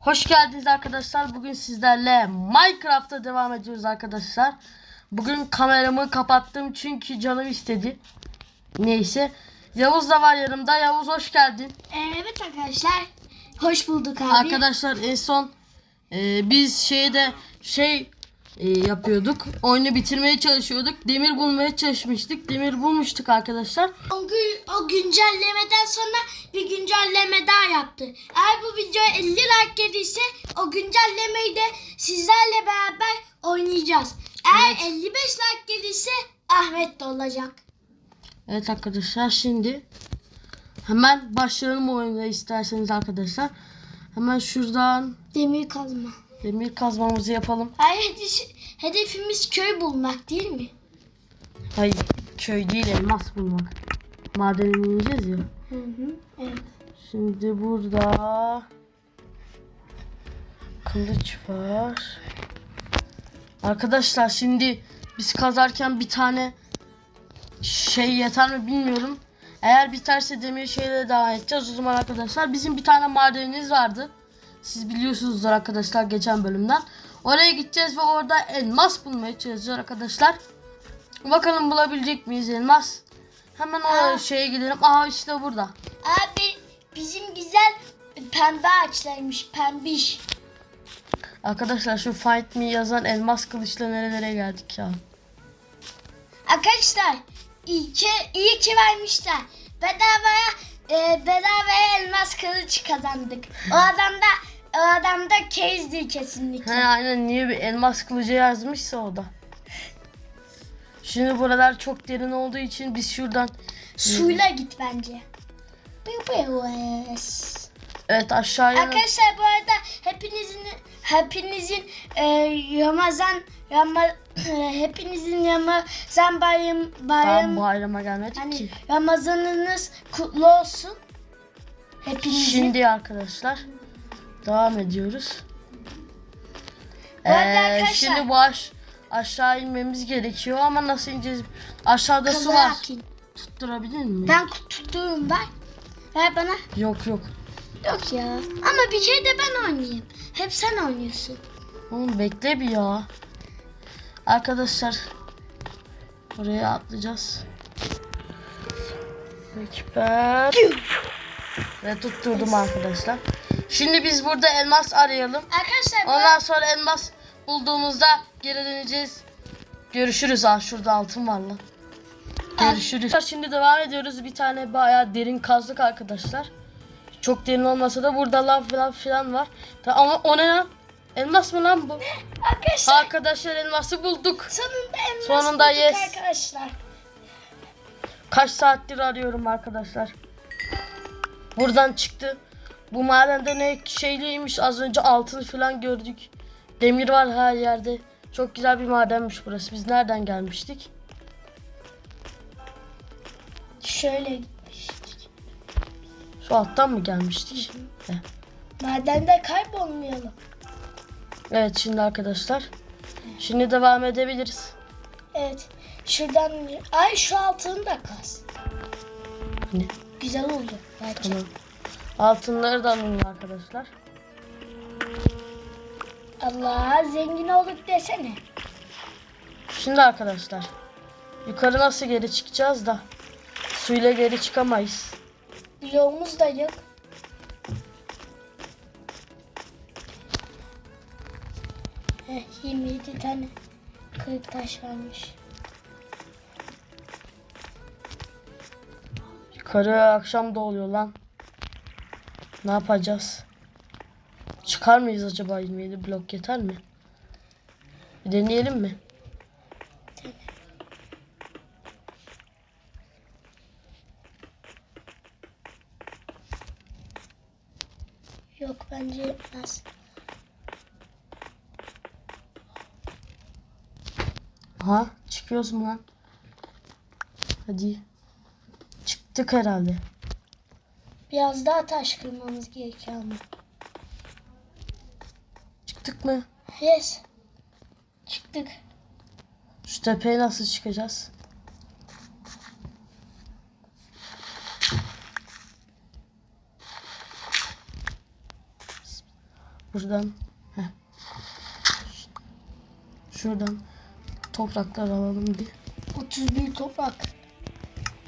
Hoş geldiniz arkadaşlar. Bugün sizlerle Minecraft'a devam ediyoruz arkadaşlar. Bugün kameramı kapattım çünkü canım istedi. Neyse. Yavuz da var yanımda. Yavuz hoş geldin. Evet arkadaşlar. Hoş bulduk abi. Arkadaşlar en son e, biz şeyde şey e, yapıyorduk. Oyunu bitirmeye çalışıyorduk. Demir bulmaya çalışmıştık. Demir bulmuştuk arkadaşlar. O, gün, o güncellemeden sonra bir güncelleme daha yaptı. Eğer bu video 50 like gelirse o güncellemeyi de sizlerle beraber oynayacağız. Eğer Evet. 55 like gelirse Ahmet de olacak. Evet arkadaşlar şimdi hemen başlayalım oyuna isterseniz arkadaşlar. Hemen şuradan Demir kazma. Demir kazmamızı yapalım. Hayır hedef- hedefimiz köy bulmak değil mi? Hayır köy değil elmas bulmak. Madene ineceğiz ya. Hı hı. Evet. Şimdi burada kılıç var. Arkadaşlar şimdi biz kazarken bir tane şey yeter mi bilmiyorum. Eğer biterse demir şeyle devam edeceğiz. O zaman arkadaşlar bizim bir tane madenimiz vardı. Siz biliyorsunuzdur arkadaşlar geçen bölümden. Oraya gideceğiz ve orada elmas bulmaya çalışacağız arkadaşlar. Bakalım bulabilecek miyiz elmas? Hemen o Aa. şeye gidelim. Aha işte burada. Abi bizim güzel pembe ağaçlarmış pembiş. Arkadaşlar şu Find Me yazan elmas kılıçla nerelere geldik ya. Arkadaşlar iyi ki, iyi ki vermişler. Bedavaya e, bedavaya elmas kılıç kazandık. O adam da o adam da Case'di kesinlikle. He aynen niye bir elmas kılıcı yazmışsa o da. Şimdi buralar çok derin olduğu için biz şuradan Suyla git bence. Evet aşağıya Arkadaşlar bu arada hepinizin hepinizin e, Ramazan Rama, e, hepinizin Ramazan bayram daha bayram bayrama gelmedik hani ki. Ramazanınız kutlu olsun. Hepinizin. Şimdi arkadaşlar devam ediyoruz. Ee, arkadaşlar- şimdi bu aş aşağı inmemiz gerekiyor ama nasıl ineceğiz? Aşağıda su var. İn. Tutturabilir miyim? Ben tuttuğum ver. Ver bana. Yok yok. Yok ya. Ama bir kere de ben oynayayım. Hep sen oynuyorsun. Oğlum bekle bir ya. Arkadaşlar oraya atlayacağız. Ekber. Ve tutturdum arkadaşlar. Şimdi biz burada elmas arayalım. Arkadaşlar bu Ondan sonra elmas bulduğumuzda geri döneceğiz. Görüşürüz. Aa şurada altın var lan. Görüşürüz. Şimdi devam ediyoruz. Bir tane bayağı derin kazdık arkadaşlar. Çok derin olmasa da burada lav falan filan var. Ama o ne lan? Elmas mı lan bu? arkadaşlar Arkadaşlar elması bulduk. sonunda elmas Sonunda bulduk yes. arkadaşlar. Kaç saattir arıyorum arkadaşlar. Buradan çıktı. Bu madende ne şeyliymiş az önce altın falan gördük. Demir var her yerde. Çok güzel bir madenmiş burası. Biz nereden gelmiştik? Şöyle gitmiştik. Şu alttan mı gelmiştik? Heh. Madende kaybolmayalım. Evet şimdi arkadaşlar. Şimdi devam edebiliriz. Evet. Şuradan ay şu altını da kaz. Ne? Güzel oldu bence. Tamam. Altınları da alın arkadaşlar. Allah zengin olduk desene. Şimdi arkadaşlar. Yukarı nasıl geri çıkacağız da. Suyla geri çıkamayız. Bloğumuz da yok. Heh, 27 tane kırık taş varmış. Yukarı akşam da oluyor lan. Ne yapacağız? Çıkar mıyız acaba 27 blok yeter mi? Bir deneyelim mi? Yok bence yetmez. Aha çıkıyoruz mu lan? Hadi. Çıktık herhalde. Biraz daha taş kırmamız gerekiyor ama. Çıktık mı? Yes. Çıktık. Şu tepeye nasıl çıkacağız? Buradan. Heh. Şuradan topraklar alalım bir. 31 toprak.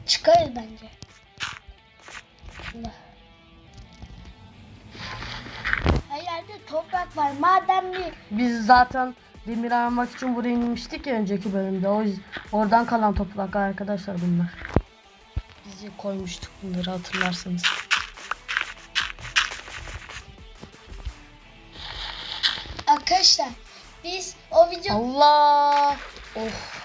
Çıkarız bence. Toprak var. Madem bir Biz zaten demir aramak için buraya inmiştik ya önceki bölümde. O yüzden oradan kalan topraklar arkadaşlar bunlar. Bizi koymuştuk bunları hatırlarsanız. arkadaşlar biz o video Allah! Of!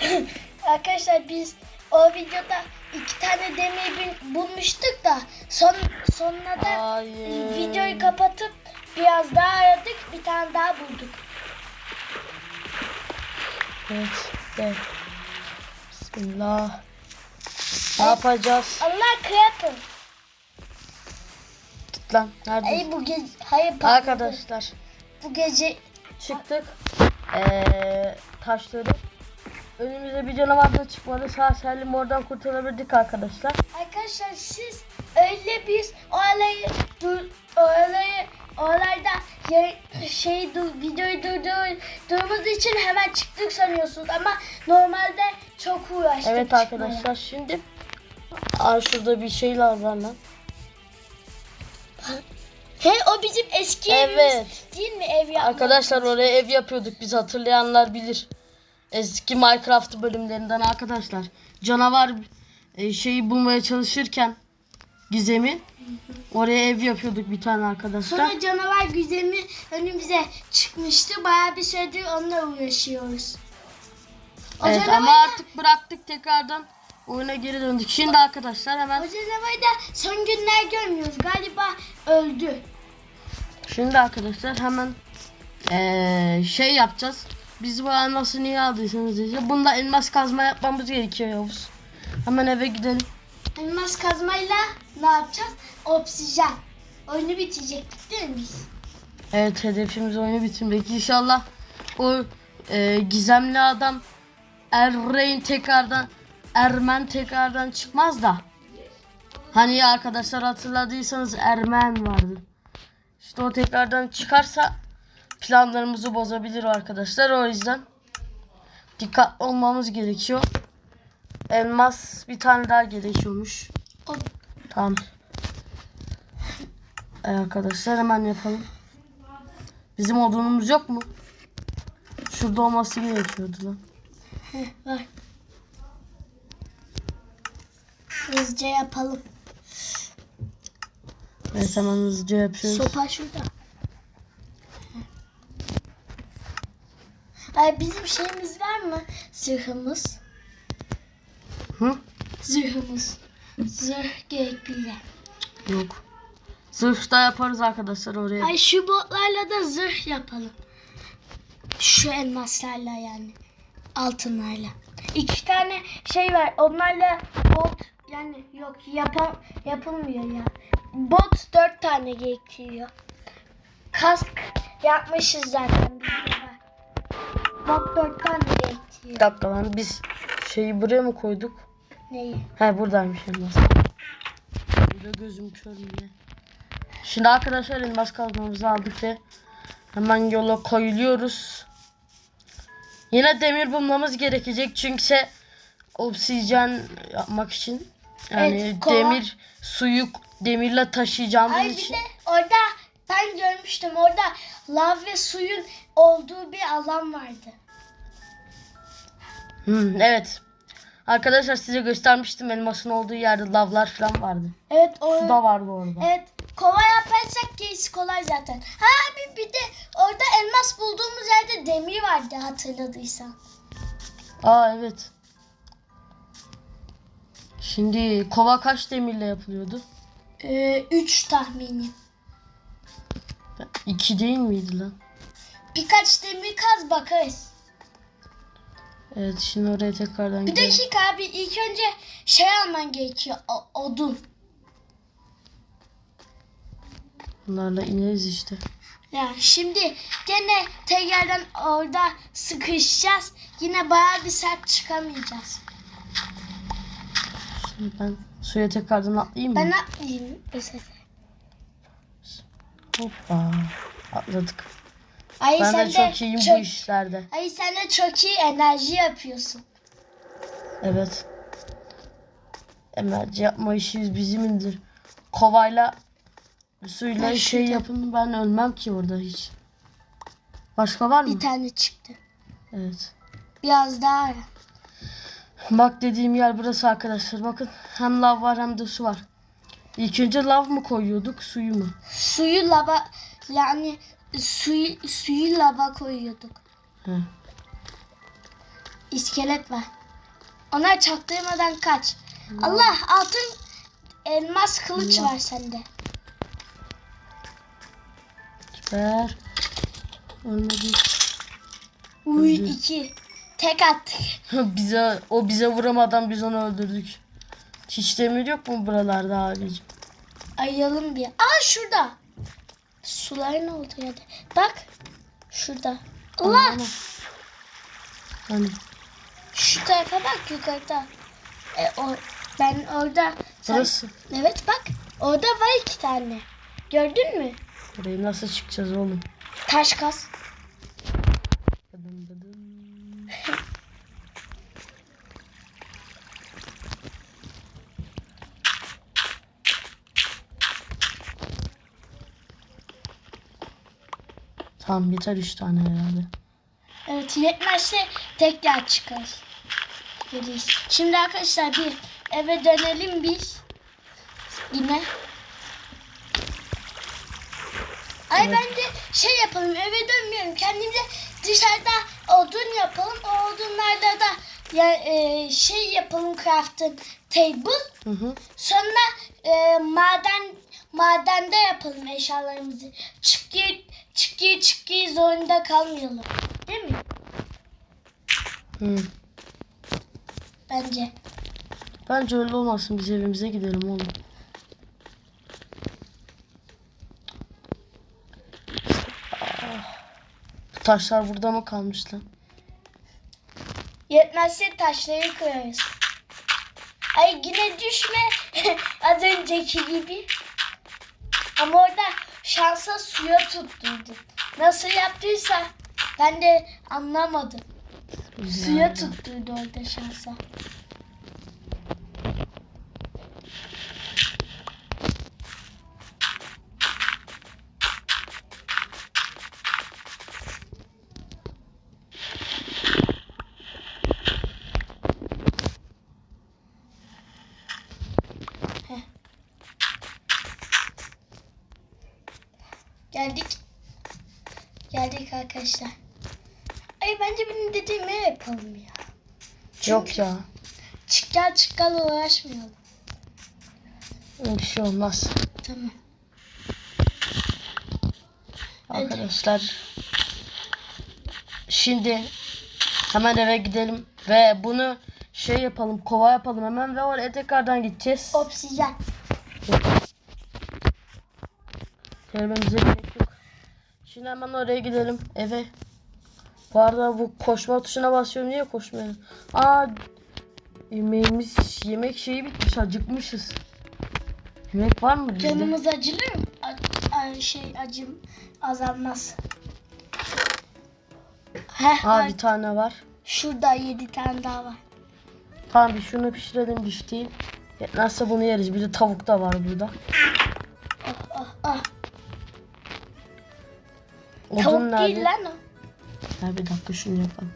arkadaşlar biz o videoda iki tane demir bulmuştuk da son sonuna da Hayır. videoyu kapatıp biraz daha aradık bir tane daha bulduk. Evet. De. Bismillah. Ne yapacağız? Allah creeper. Tut lan. Nerede? Ay bu gece hayır patladı. Arkadaşlar bu gece çıktık. Ee, taşları. Önümüze bir canavar da çıkmadı. Sağ salim oradan kurtulabildik arkadaşlar. Arkadaşlar siz öyle biz o olayı dur o olayı o olayda ya, şey dur, videoyu durdurduğumuz için hemen çıktık sanıyorsunuz ama normalde çok uğraştık. Evet çıkmaya. arkadaşlar şimdi Aa, şurada bir şey var lan. He o bizim eski evimiz Evet. değil mi ev yapmak? Arkadaşlar oraya ev yapıyorduk biz hatırlayanlar bilir. Eski Minecraft bölümlerinden arkadaşlar. Canavar e, şeyi bulmaya çalışırken Gizem'i oraya ev yapıyorduk bir tane arkadaşlar. Sonra canavar güzemi önümüze çıkmıştı. Bayağı bir süredir onunla uğraşıyoruz. O Evet ama da- artık bıraktık tekrardan oyuna geri döndük. Şimdi arkadaşlar O hemen canavarı da son günler görmüyoruz. Galiba öldü. şimdi arkadaşlar hemen eee, şey yapacağız. Biz bu elması niye aldıysanız diyeceğim. Bunda elmas kazma yapmamız gerekiyor Yavuz. Hemen eve gidelim. Elmas kazmayla ne yapacağız? Oksijen. Oyunu bitirecektik değil mi biz? Evet hedefimiz oyunu bitirmek. İnşallah o e, gizemli adam Erreyn tekrardan Ermen tekrardan çıkmaz da. Hani arkadaşlar hatırladıysanız Ermen vardı. İşte o tekrardan çıkarsa planlarımızı bozabilir arkadaşlar. O yüzden dikkatli olmamız gerekiyor. Elmas bir tane daha gerekiyormuş. Tamam. Ee, arkadaşlar hemen yapalım. Bizim odunumuz yok mu? Şurada olması gerekiyordu lan. heh, var. Hızlıca yapalım. Evet hemen hızlıca yapıyoruz. Sopa şurada. Ay bizim şeyimiz var mı? Zırhımız. Hı? Zırhımız. Zırh gerekli. Yok. Zırh da yaparız arkadaşlar oraya. Ay şu botlarla da zırh yapalım. Şu elmaslarla yani. Altınlarla. İki tane şey var. Onlarla bot yani yok yapam yapılmıyor ya. Bot dört tane gerekiyor. Kask yapmışız zaten. biz de var. Bot dört tane Bir gerekiyor. dakika lan biz şeyi buraya mı koyduk? Neyi? He buradaymış elmas. Burada gözüm kör yine. Şimdi arkadaşlar elmas kazmamızı aldık ve hemen yola koyuluyoruz. Yine demir bulmamız gerekecek çünkü obsidian yapmak için. Yani Evet, demir suyu demirle taşıyacağımız Ay bir için. de orada ben görmüştüm orada lav ve suyun olduğu bir alan vardı. Hmm, evet. Arkadaşlar size göstermiştim elmasın olduğu yerde lavlar falan vardı. Evet Su orada. da vardı orada. Evet kova yaparsak gerisi kolay zaten. Ha bir, bir de orada elmas bulduğumuz yerde demir vardı hatırladıysan. Aa evet. Şimdi kova kaç demirle yapılıyordu? Ee, üç tahmini. İki değil miydi lan? Birkaç demir kaz bakarız. Evet şimdi oraya tekrardan Bir gidelim. dakika abi ilk önce şey alman gerekiyor o- odun. Bunlarla ineriz işte. Ya şimdi gene tekrardan orada sıkışacağız. Yine bayağı bir sert çıkamayacağız. Şimdi ben suya tekrardan atlayayım mı? Ben atlayayım bu sefer. Hoppa. Atladık. Ay Ben sen de çok iyiyim bu işlerde. Ay sen de çok iyi enerji yapıyorsun. Evet. Emelci yapma işimiz bizimdir. Kovayla suyla Ben şey yapın ben ölmem ki orada hiç. Başka var mı? Bir tane çıktı. Evet. Biraz daha ara. Bak dediğim yer burası arkadaşlar. Bakın hem lav var hem de su var. İlk önce lav mı koyuyorduk suyu mu? Suyu lava yani suyu, suyu lava koyuyorduk. He. İskelet var. Onlar çaktırmadan kaç. Allah altın elmas kılıç Allah. var sende. Süper. Ölmedi. Uy Öldü. iki. Tek attık. bize o bize vuramadan biz onu öldürdük. Hiç demir yok mu buralarda abicim? Ayalım bir. Aa şurada. Sular ne oldu ya da? Bak. Şurada. Allah. Hani Şu tarafa bak yukarıda. E, o, ben orada. Sen- burası. Evet bak. Orada var iki tane. Gördün mü? Burayı nasıl çıkacağız oğlum? Taş kas. Tamam yeter üç tane herhalde. Evet yetmezse tekrar çıkarız. Geriyiz. Şimdi arkadaşlar bir eve dönelim biz. Yine. Ay Evet. bence şey yapalım eve dönmeyelim. Kendimize dışarıda odun yapalım. O odunlarda da ya, e, şey yapalım crafting table. Hı hı. Sonra e, maden madende yapalım eşyalarımızı. Çıkı çıkı çıkı zorunda kalmayalım. Değil mi? Hı. Bence. Bence öyle olmasın biz evimize gidelim oğlum. Ah. Bu taşlar burada mı kalmış lan? Yetmezse taşları kırarız. Ay yine düşme. Az önceki gibi. Ama orada şansa suya tutturdum. Nasıl yaptıysa ben de anlamadım. Suya Ya. tutturdu orada şansa. Heh. Geldik. Geldik arkadaşlar. Ay bence benim dediğimi yapalım ya. Yok ya. Çıkkal çıkkal uğraşmayalım. Bir şey olmaz. Tamam. Arkadaşlar. Şimdi hemen eve gidelim ve bunu şey yapalım, kova yapalım hemen ve oraya tekrardan gideceğiz. Obsidian. Gerek yok. Şimdi hemen oraya gidelim eve. Bu arada bu koşma tuşuna basıyorum niye koşmuyorum? Aa yemeğimiz yemek şeyi bitmiş acıkmışız. Yemek var mı bizde? Canımız acılır mı? A- şey acım azalmaz. Heh, Aa bir tane var. Şurada yedi tane daha var. Tamam bir şunu pişirelim bifteyi. Yetmezse bunu yeriz. Bir de tavuk da var burada. Odun Tavuk nerede? değil lan o. Ha, bir dakika şunu yapalım.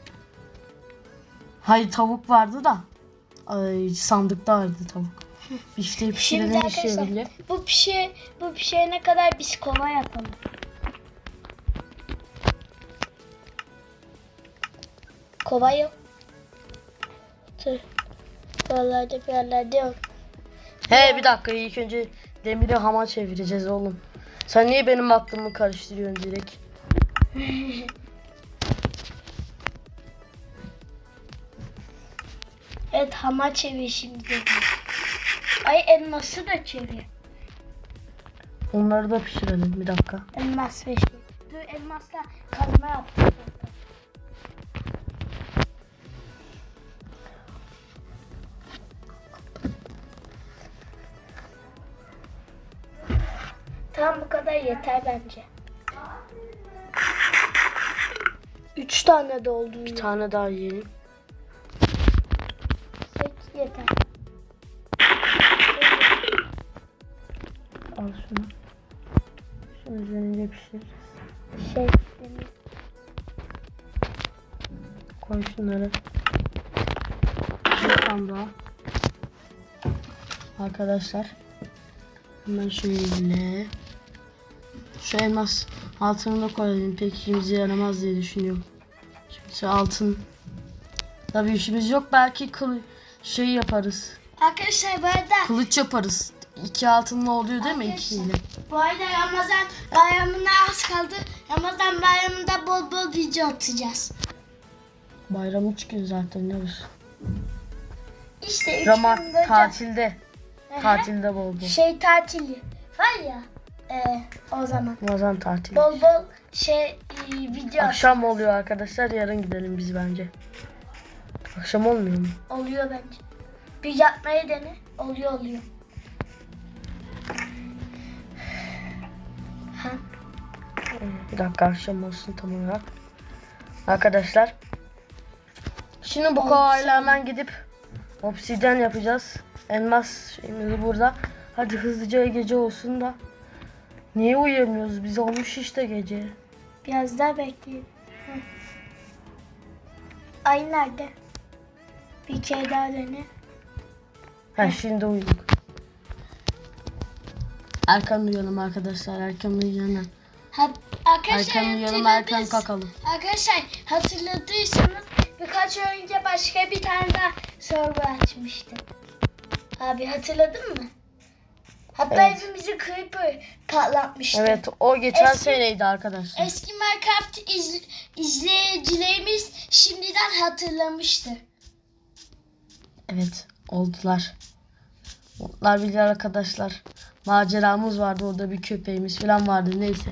Hayır tavuk vardı da. Ay sandıkta vardı tavuk. Bifteyi Şimdi pişirelim arkadaşlar pişirelim. bu pişe bu pişene kadar biz kova yapalım. Kova yok. Dur. Buralarda bir yerlerde yok. He bir dakika ilk önce demiri hama çevireceğiz oğlum. Sen niye benim aklımı karıştırıyorsun direkt? Evet hama çevir şimdi. Ay elması da çevir. Onları da pişirelim bir dakika. Elmas ve şey. Dur elmasla kazma yaptım. Tamam bu kadar yeter bence. Tane de oldu. Bir tane daha yiyelim. Peki yeter. Al şunu. Şunu üzerine pişir. Şey Koy şunları. Bir tane daha. Arkadaşlar. Hemen şöyle. Şu elmas altını da koyalım. Pek işimize yaramaz diye düşünüyorum. Şimdi altın. Tabii işimiz yok. Belki kılı şey yaparız. Arkadaşlar bu arada Kılıç yaparız. İki altınla oluyor değil mi? İkiyle. bu arada Ramazan bayramına az kaldı. Ramazan bayramında bol bol video atacağız. Bayram üç gün zaten ne olsun. İşte üç Rama günde tatilde. Tatilde bol bol. Şey tatili var ya e, o zaman. Ramazan tatili. Bol bol şey e, video Akşam oluyor arkadaşlar. Yarın gidelim biz bence. Akşam olmuyor mu? oluyor bence. Bir yapmayı dene. Oluyor oluyor. Ha. Bir dakika akşam olsun tam olarak. Arkadaşlar. Şimdi bu kovayla hemen gidip obsidyen yapacağız. Elmas şeyimiz burada. Hadi hızlıca gece olsun da. Niye uyuyamıyoruz? Biz olmuş işte gece. Biraz daha bekleyin. Hı. Ay nerede? Bir kere daha dene. Ha şimdi uyuduk. Erken uyuyalım arkadaşlar. Erken uyuyalım. Ha, arkadaşlar Erken uyuyalım erken hatırladıysa- kalkalım. Arkadaşlar hatırladıysanız birkaç ay önce başka bir tane daha server açmıştım. Abi hatırladın mı? Hatta Evet. evimizi creeper patlatmıştı. Evet o geçen Eski- seneydi arkadaşlar. Eski Minecraft iz- izleyicilerimiz şimdiden hatırlamıştı. Evet oldular. Onlar bilir arkadaşlar. Maceramız vardı orada bir köpeğimiz falan vardı neyse.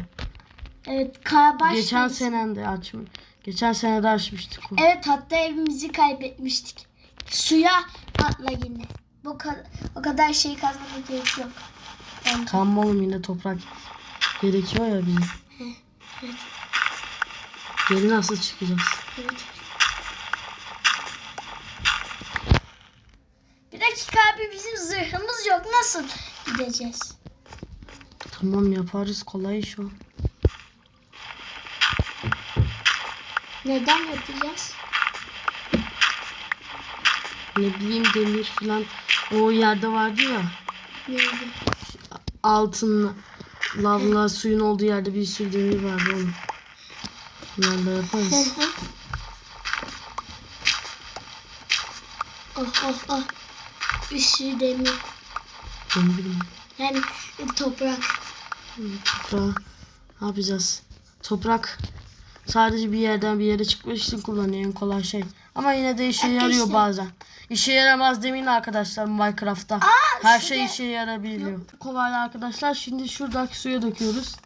Evet Karabaş Geçen sene de açmış. Geçen sene de açmıştık o. Evet hatta evimizi kaybetmiştik. Suya atla yine. Bu kadar, o kadar şey kazmaya gerek yok. Bence. Tamam oğlum yine toprak gerekiyor ya bize. Evet. Geri nasıl çıkacağız? Evet. Bir dakika abi bizim zırhımız yok. Nasıl gideceğiz? Tamam yaparız kolay iş o. Neden yapacağız? Ne bileyim demir falan o yerde vardı ya. Neydi? Altın lavla suyun olduğu yerde bir sürü demir vardı oğlum. Bunlarla yaparız. oh oh oh. Bir sürü demir. Demir mi? Yani toprak. Toprağı ne yapacağız? Toprak sadece bir yerden bir yere çıkmak için kullanıyor en kolay şey. Ama yine de işe yarıyor bazen. İşe yaramaz demeyin arkadaşlar Minecraft'ta. Her şey işe yarabiliyor. Kovayla arkadaşlar şimdi şuradaki suya döküyoruz.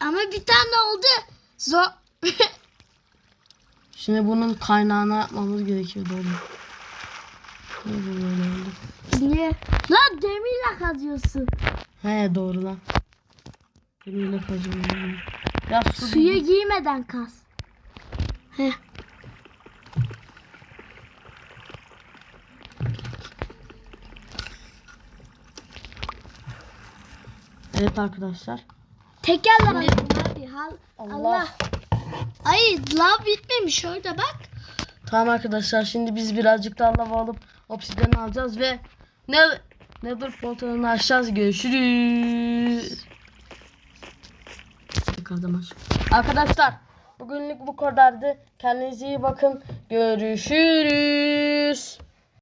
Ama bir tane oldu. Zor. Şimdi bunun kaynağını yapmamız gerekiyordu bu böyle oldu? Niye? Lan demirle kazıyorsun. He doğru lan. Demirle kazıyorum. Ya su Suya giymeden kaz. Heh. Evet arkadaşlar. Tekerle bakın abi. Hal, Allah. Allah. Ay lav bitmemiş orada bak. Tamam arkadaşlar şimdi biz birazcık daha lava alıp obsidyen alacağız ve ne Nether portalını açacağız. Görüşürüz. Tekrardan aç. Arkadaşlar bugünlük bu kadardı. Kendinize iyi bakın. Görüşürüz.